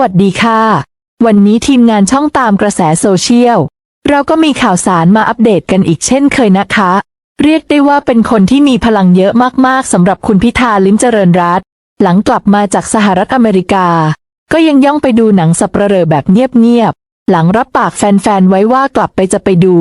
วัสดีค่ะ วันนี้ทีมงานช่องตามกระแสโซเชียล เราก็มีข่าวสารมาอัปเดตกันอีกเช่นเคยนะคะ เรียกได้ว่าเป็นคนที่มีพลังเยอะมากๆสำหรับคุณพิธาลิ้มเจริญรัตหลังกลับมาจากสหรัฐอเมริกา ก็ยังย่องไปดูหนังสับประเรอแบบเงียบๆ หลังรับปากแฟนๆ ไว้ว่ากลับไปจะไปดู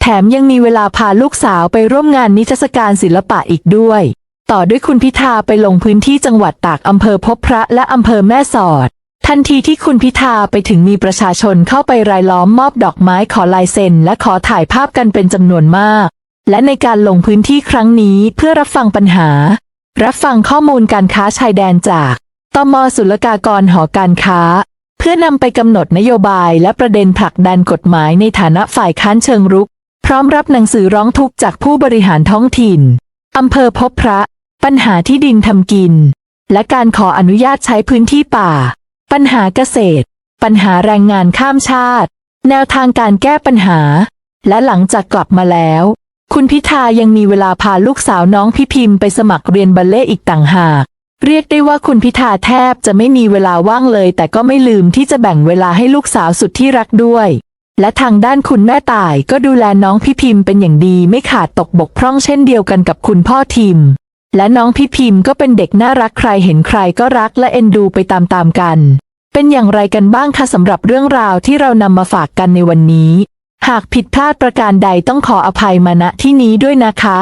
แถมยังมีเวลาพาลูกสาวไปร่วมงานนิทรรศการศิลปะอีกด้วย ต่อด้วยคุณพิธาไปลงพื้นที่จังหวัดตากอำเภอพบพระและอำเภอแม่สอด ทันทีที่คุณพิธาไปถึงมีประชาชนเข้าไปรายล้อมมอบดอกไม้ขอลายเซ็นและขอถ่ายภาพกันเป็นจำนวนมาก และในการลงพื้นที่ครั้งนี้เพื่อรับฟังปัญหา รับฟังข้อมูลการค้าชายแดนจากตมศุลกากรหอการค้า เพื่อนำไปกำหนดนโยบายและประเด็นผลักดันกฎหมายในฐานะฝ่ายค้านเชิงรุก พร้อมรับหนังสือร้องทุกข์จากผู้บริหารท้องถิ่นอำเภอพบพระ ปัญหาที่ดินทำกิน และการขออนุญาตใช้พื้นที่ป่า ปัญหาเกษตร ปัญหาแรงงานข้ามชาติ แนวทางการแก้ปัญหา และหลังจากกลับมาแล้ว คุณพิธายังมีเวลาพาลูกสาวน้องพี่พิมพ์ไปสมัครเรียนบัลเล่อีกต่างหาก เรียกได้ว่าคุณพิธาแทบจะไม่มีเวลาว่างเลย แต่ก็ไม่ลืมที่จะแบ่งเวลาให้ลูกสาวสุดที่รักด้วย และทางด้านคุณแม่ต่ายก็ดูแลน้องพี่พิมพ์เป็นอย่างดีไม่ขาดตกบกพร่องเช่นเดียวกันกับคุณพ่อทิม และน้องพี่พิมพ์ก็เป็นเด็กน่ารักใครเห็นใครก็รักและเอ็นดูไปตามๆกัน เป็นอย่างไรกันบ้างคะสำหรับเรื่องราวที่เรานำมาฝากกันในวันนี้ หากผิดพลาดประการใดต้องขออภัยมาณที่นี้ด้วยนะคะ